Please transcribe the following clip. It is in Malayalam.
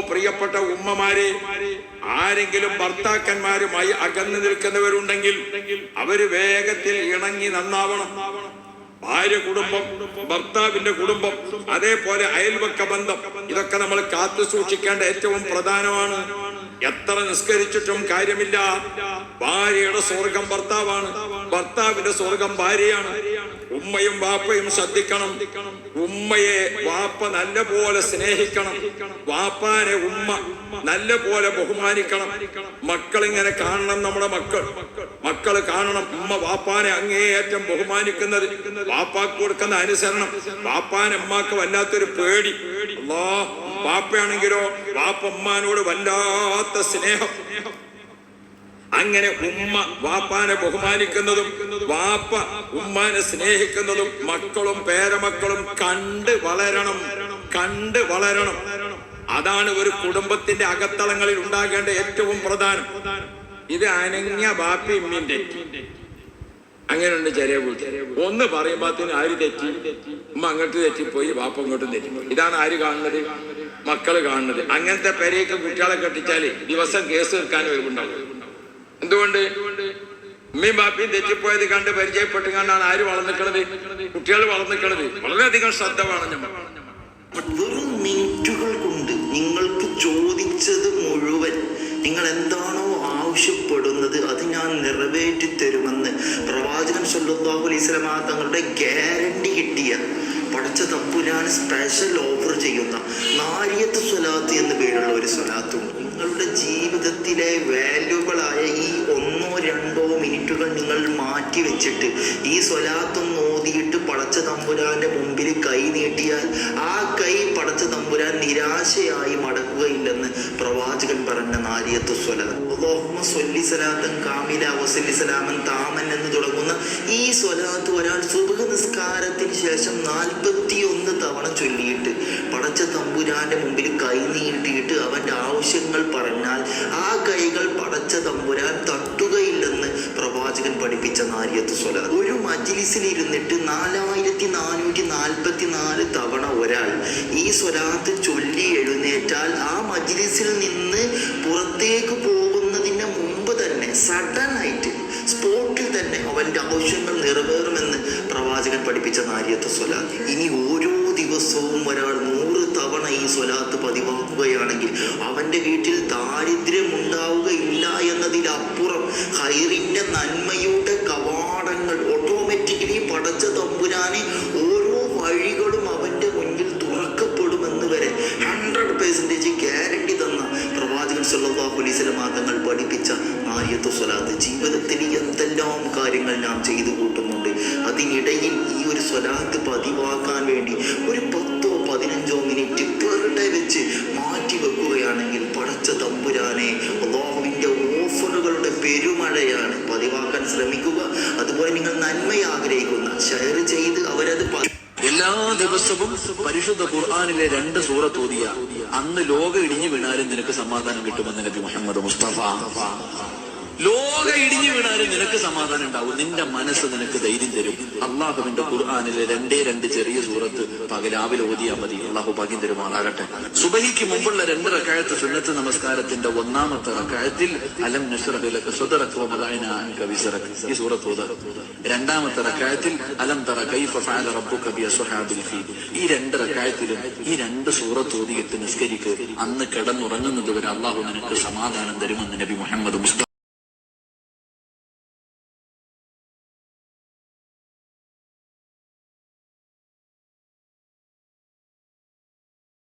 പ്രിയപ്പെട്ട ഉമ്മമാരെ ആരെങ്കിലും ഭർത്താക്കന്മാരുമായി അകന്നു നിൽക്കുന്നവരുണ്ടെങ്കിൽ അവർ വേഗത്തിൽ ഇണങ്ങി നന്നാവണം. ഭാര്യ കുടുംബം ഭർത്താവിന്റെ കുടുംബം അതേപോലെ അയൽവക്ക ബന്ധം ഇതൊക്കെ നമ്മൾ കാത്തു സൂക്ഷിക്കേണ്ട ഏറ്റവും പ്രധാനമാണ്. എത്ര നിസ്കരിച്ചിട്ടും കാര്യമില്ല. ഭാര്യയുടെ സ്വർഗം ഭർത്താവാണ്. ഭർത്താവിന്റെ സ്വർഗം ഭാര്യയാണ്. ഉമ്മയും വാപ്പയും ശ്രദ്ധിക്കണം. ഉമ്മയെ വാപ്പ നല്ല പോലെ സ്നേഹിക്കണം. വാപ്പാനെ ഉമ്മ നല്ല പോലെ ബഹുമാനിക്കണം. മക്കൾ ഇങ്ങനെ കാണണം നമ്മുടെ മക്കൾ. മക്കൾ കാണണം ഉമ്മ വാപ്പാനെ അങ്ങേയറ്റം ബഹുമാനിക്കുന്നത്. വാപ്പാക്ക് കൊടുക്കുന്ന അനുസരണം. വാപ്പാൻ ഉമ്മാക്ക് വല്ലാത്തൊരു പേടി. വാപ്പയാണെങ്കിലോ വാപ്പ ഉമ്മാനോട് വല്ലാത്ത സ്നേഹം. അങ്ങനെ ഉമ്മ വാപ്പാനെ ബഹുമാനിക്കുന്നതും വാപ്പ ഉമ്മാനെ സ്നേഹിക്കുന്നതും മക്കളും പേരമക്കളും കണ്ട് വളരണം കണ്ട് വളരണം. അതാണ് ഒരു കുടുംബത്തിന്റെ അകത്തളങ്ങളിൽ ഉണ്ടാകേണ്ട ഏറ്റവും പ്രധാനം. ഇത് അനങ്ങിയ ബാപ്പി ഉമ്മിന്റെ അങ്ങനെയുണ്ട് ചെറിയ ഒന്ന് പറയുമ്പോത്തിന് ആര് തെറ്റി? ഉമ്മ അങ്ങോട്ട് തെറ്റിപ്പോയി വാപ്പ അങ്ങോട്ടും തെറ്റിപ്പോയി. ഇതാണ് ആര് കാണുന്നത്? മക്കൾ കാണുന്നത്. അങ്ങനത്തെ പെരയൊക്കെ കുട്ടികളെ കെട്ടിച്ചാൽ ദിവസം കേസ് തീർക്കാൻ ഒഴിവുണ്ടാവും എന്തുകൊണ്ട്? ഉമ്മയും ബാപ്പയും തെറ്റിപ്പോയത് കണ്ട് പരിചയപ്പെട്ട് കണ്ടാണ് ആര് വളർന്നിക്കണത്? കുട്ടികൾ വളർന്നിക്കണത്. വളരെയധികം ശ്രദ്ധ വേണം ഞമ്മ. വെറും മിനിറ്റുകൾ കൊണ്ട് നിങ്ങൾക്ക് ചോദിച്ചത് മുഴുവൻ നിങ്ങൾ എന്താണോ ആവശ്യപ്പെടുന്നത് അത് ഞാൻ നിറവേറ്റി തരുമെന്ന് പ്രവാചകൻ സല്ലല്ലാഹു അലൈഹി സ്വലമ തങ്ങളുടെ ഗ്യാരണ്ടി കിട്ടിയ പടച്ച തപ്പുരാൻ സ്പെഷ്യൽ ഓഫർ ചെയ്യുന്ന നാരിയത്ത് സ്വലാത്ത് എന്ന് പേരുള്ള ഒരു സ്വലാത്തും. ജീവിതത്തിലെ വാല്യൂബിളായ ഈ ഒന്നോ രണ്ടോ മിനിറ്റുകൾ നിങ്ങൾ മാറ്റി വെച്ചിട്ട് ഈ സ്വലാത്തും ഓതിയിട്ട് പടച്ച തമ്പുരാന്റെ മുമ്പിൽ കൈ നീട്ടിയാൽ ആ കൈ പടച്ച തമ്പുരാൻ നിരാശയായി മടക്കുകയില്ലെന്ന് പ്രവാചകൻ പറഞ്ഞ നാരിയത്തു സ്വല്ലി സലാത്തൻ കാമില വസല്ലി സലാമൻ താമൻ എന്ന് തുടങ്ങുന്ന ഈ സ്വലാത്ത് ഒരാൾ സുബഹ നിസ്കാരത്തിന് ശേഷം നാൽപ്പത്തി ഒന്ന് തവണ ചൊല്ലിയിട്ട് പടച്ച തമ്പുരാന്റെ മുമ്പിൽ കൈ നീട്ടിയിട്ട് അവന്റെ ആവശ്യങ്ങൾ പറഞ്ഞാൽ പടച്ച തമ്പുരാൻ തട്ടുകയില്ലെന്ന് പ്രവാചകൻ പഠിപ്പിച്ച നാരിയത്ത് സ്വല. ഒരു മജിലിസിൽ ഇരുന്നിട്ട് നാലായിരത്തി നാനൂറ്റി നാൽപ്പത്തി നാല് തവണ ഒരാൾ ഈ സ്വലാത്ത് ചൊല്ലി എഴുന്നേറ്റാൽ ആ മജിലിസിൽ നിന്ന് പുറത്തേക്ക് പോകുന്നതിന് മുമ്പ് തന്നെ സഡൻ ആയിട്ട് സ്പോട്ടിൽ തന്നെ അവന്റെ ആവശ്യങ്ങൾ നിറവേറുമെന്ന് പ്രവാചകൻ പഠിപ്പിച്ച നാരിയത്ത് സ്വലാത്ത് ഇനി ഓരോ ദിവസവും ഒരാൾ നൂറ് തവണ ഈ സ്വലാത്ത് പതിവാക്കുകയാണെങ്കിൽ അവന്റെ വീട്ടിൽ ദാരിദ്ര്യം അപ്പുറം ഹൈറിന്റെ നന്മയുടെ കവാടങ്ങൾ ഓട്ടോമാറ്റിക്കലി പടച്ച തമ്പുരാനെ ഓരോ വഴികളും അവന്റെ മുന്നിൽ തുറക്കപ്പെടുമെന്ന് വരെ ഹൺഡ്രഡ് പെർസെന്റേജ് ഗ്യാരണ്ടി തന്ന പ്രവാചകൻ സല്ലല്ലാഹു അലൈഹി വസല്ലം തങ്ങൾ പഠിപ്പിച്ച ആര്യത്വസ്വലാത്ത് സ്വലാത്ത്. ജീവിതത്തിൽ എന്തെല്ലാം കാര്യങ്ങൾ നാം ചെയ്തു കൂട്ടുന്നുണ്ട്? അതിനിടയിൽ ഈ ഒരു സ്വലാത്ത് പതിവാക്കാൻ വേണ്ടി ഒരു ശ്രമിക്കുക. അതുപോലെ നിങ്ങൾ നന്മ ആഗ്രഹിക്കുന്ന ഷെയർ ചെയ്ത് അവരത് എല്ലാ ദിവസവും പരിശുദ്ധ ഖുർആാനിലെ രണ്ട് സൂറത്ത് ഓതിയ അന്ന് ലോകം ഇടിഞ്ഞു വീണാലും നിനക്ക് സമാധാനം കിട്ടുമെന്ന് നബി മുഹമ്മദ് മുസ്തഫ. ലോക ഇടിഞ്ഞു വീണാലും നിനക്ക് സമാധാനം ഉണ്ടാവും. നിന്റെ മനസ്സ് നിനക്ക് ധൈര്യം തരും. അള്ളാഹുവിന്റെ ഖുർആാനിലെ രണ്ടേ രണ്ട് ചെറിയ സൂറത്ത് പകലാവിലെ ഓതിയാ മതി. അള്ളാഹു ഭാഗ്യം തരുമാറാകട്ടെ സുബഹിക്ക് മുമ്പുള്ള രണ്ട് റക്കായത്ത് സുന്നത്ത് നമസ്കാരത്തിന്റെ ഒന്നാമത്തെ റക്കായത്തിൽ അലം ഈ സൂറത്ത് ഓതുക രണ്ടാമത്തെ റക്കായത്തിൽ അലം തറ കൈഫ ഫഅല റബ്ബുക ബി അസ്ഹാബിൽ ഫീ. ഈ രണ്ട് റക്കായത്തിലും ഈ രണ്ട് സൂറത്ത് ഓതിയിട്ട് നിസ്കരിക്ക് അന്ന് കിടന്നുറങ്ങുന്നത് വരെ അള്ളാഹു നിനക്ക് സമാധാനം തരുമെന്ന് നബി മുഹമ്മദ് മുസ്തഫ